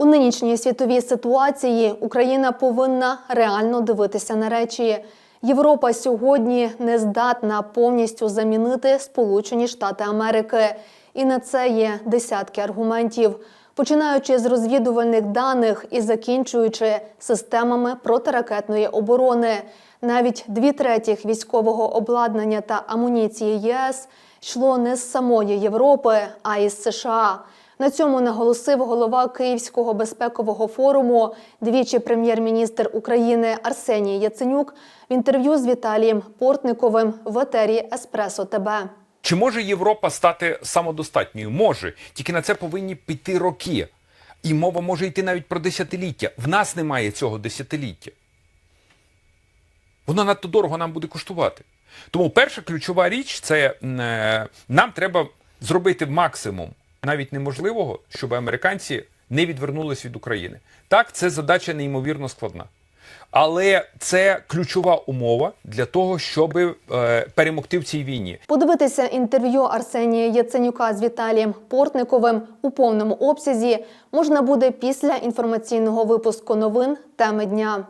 У нинішній світовій ситуації Україна повинна реально дивитися на речі. Європа сьогодні не здатна повністю замінити Сполучені Штати Америки. І на це є десятки аргументів, починаючи з розвідувальних даних і закінчуючи системами протиракетної оборони. Навіть дві третіх військового обладнання та амуніції ЄС йшло не з самої Європи, а із США. На цьому наголосив голова Київського безпекового форуму, двічі прем'єр-міністр України Арсеній Яценюк в інтерв'ю з Віталієм Портниковим в етері Еспресо ТБ. Чи може Європа стати самодостатньою? Може, тільки на це повинні піти роки. І мова може йти навіть про десятиліття. В нас немає цього десятиліття. Воно надто дорого нам буде коштувати. Тому перша ключова річ це е, нам треба зробити максимум навіть неможливого, щоб американці не відвернулись від України. Так, це задача неймовірно складна. Але це ключова умова для того, щоб е, перемогти в цій війні. Подивитися інтерв'ю Арсенія Яценюка з Віталієм Портниковим у повному обсязі можна буде після інформаційного випуску новин теми дня.